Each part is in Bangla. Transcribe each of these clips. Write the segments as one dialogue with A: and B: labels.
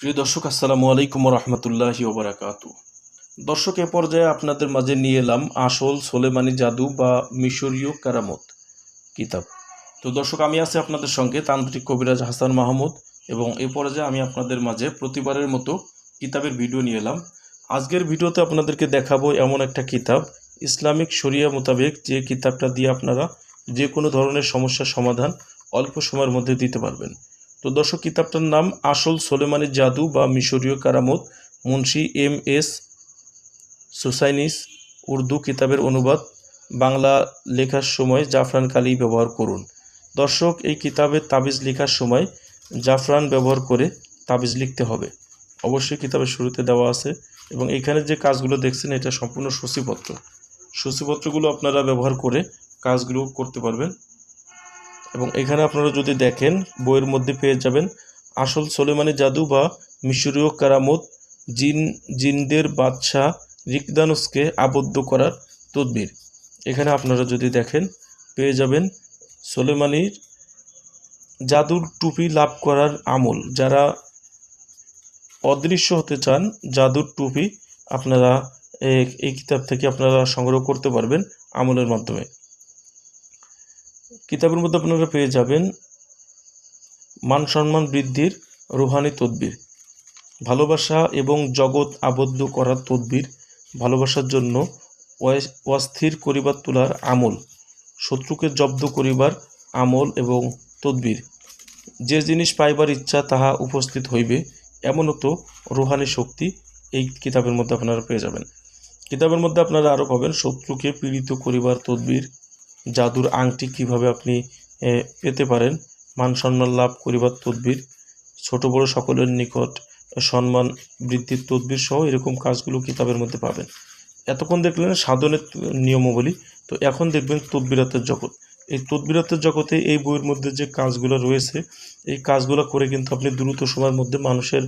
A: প্রিয় দর্শক, আসসালামু আলাইকুম রহমতুল্লাহি ওবরাকাত দর্শক, এ পর্যায়ে আপনাদের মাঝে নিয়ে এলাম আসল সোলেমানি জাদু বা মিশরীয় কারামত কিতাব। তো দর্শক, আমি আছি আপনাদের সঙ্গে তান্ত্রিক কবিরাজ হাসান মাহমুদ এবং এ পর্যায়ে আমি আপনাদের মাঝে প্রতিবারের মতো কিতাবের ভিডিও নিয়ে এলাম। আজকের ভিডিওতে আপনাদেরকে দেখাবো এমন একটা কিতাব, ইসলামিক শরিয়া মোতাবেক যে কিতাবটা দিয়ে আপনারা যে কোনো ধরনের সমস্যার সমাধান অল্প সময়ের মধ্যে দিতে পারবেন। তো দর্শক, কিতাবটার নাম আসল সোলেমানি জাদু বা মিশরীয় কারামত। মুন্সি এম এস সুসাইনিস উর্দু কিতাবের অনুবাদ। বাংলা লেখার সময় জাফরান কালি ব্যবহার করুন। দর্শক, এই কিতাবের তাবিজ লেখার সময় জাফরান ব্যবহার করে তাবিজ লিখতে হবে। অবশ্যই কিতাবের শুরুতে দেওয়া আছে এবং এখানে যে কাজগুলো দেখছেন, এটা সম্পূর্ণ সূচিপত্র। সূচিপত্রগুলো আপনারা ব্যবহার করে কাজগুলো করতে পারবেন। এবং এখানে আপনারা যদি দেখেন, বইয়ের মধ্যে পেয়ে যাবেন আসল সোলেমানি জাদু বা মিশরীয় কারামত জিন, জিনদের বাদশাহ রিকদানুসকে আবদ্ধ করার তদবির। এখানে আপনারা যদি দেখেন, পেয়ে যাবেন সোলেমানির জাদুর টুপি লাভ করার আমল। যারা অদৃশ্য হতে চান, জাদুর টুপি আপনারা এই কিতাব থেকে আপনারা সংগ্রহ করতে পারবেন আমলের মাধ্যমে। কিতাবের মধ্যে আপনারা পেয়ে যাবেন মান সম্মান বৃদ্ধির রুহানি তদবির। ভালোবাসা এবং জগৎ আবদ্ধ করার তদবির ভালোবাসার জন্য অস্থির করিবার তোলার আমল, শত্রুকে জব্দ করিবার আমল এবং তদবির। যে জিনিস পাইবার ইচ্ছা তাহা উপস্থিত হইবে এমনত রুহানি শক্তি এই কিতাবের মধ্যে আপনারা পেয়ে যাবেন। কিতাবের মধ্যে আপনারা আরও পাবেন শত্রুকে পীড়িত করিবার তদবির জাদুর আংটি কীভাবে আপনি পেতে পারেন? মান সম্মান লাভ করিবার তদবির। ছোট বড় সকলের নিকট সম্মান বৃদ্ধির তদবির সহ এরকম কাজগুলো কিতাবের মধ্যে পাবেন। এতক্ষণ দেখলেন সাধনের নিয়মাবলী। তো এখন দেখবেন তদবিরাতের জগৎ। এই তদবিরাতের জগতে এই বইয়ের মধ্যে যে কাজগুলো রয়েছে, এই কাজগুলো করে কিন্তু আপনি দ্রুত সময়ের মধ্যে মানুষের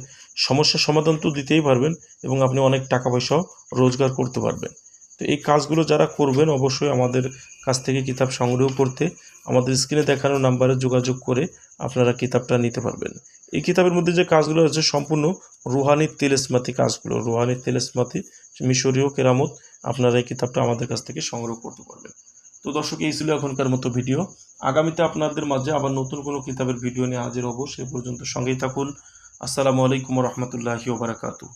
A: সমস্যার সমাধান তো দিতেই পারবেন এবং আপনি অনেক টাকা পয়সাও রোজগার করতে পারবেন। তো এই কাজগুলো যারা করবেন অবশ্যই আমাদের কাছ থেকে কিতাব সংগ্রহ করতে আমাদের স্ক্রিনে দেখানো নাম্বারে যোগাযোগ করে আপনারা কিতাবটা নিতে পারবেন। এই কিতাবের মধ্যে যে কাজগুলো আছে সম্পূর্ণ রুহানি তেলেসমাতি কাজগুলো, রুহানি তেলেসমাতি, মিশরীয় কেরামত, আপনারা এই কিতাবটা আমাদের কাছ থেকে সংগ্রহ করতে পারবেন। তো দর্শক, এই ছিল এখনকার মতো ভিডিও। আগামীতে আপনাদের মাঝে আবার নতুন কোনো কিতাবের ভিডিও নিয়ে হাজির হব। সে পর্যন্ত সঙ্গেই থাকুন। আসসালামু আলাইকুম রহমতুল্লাহি ওবরাকাতু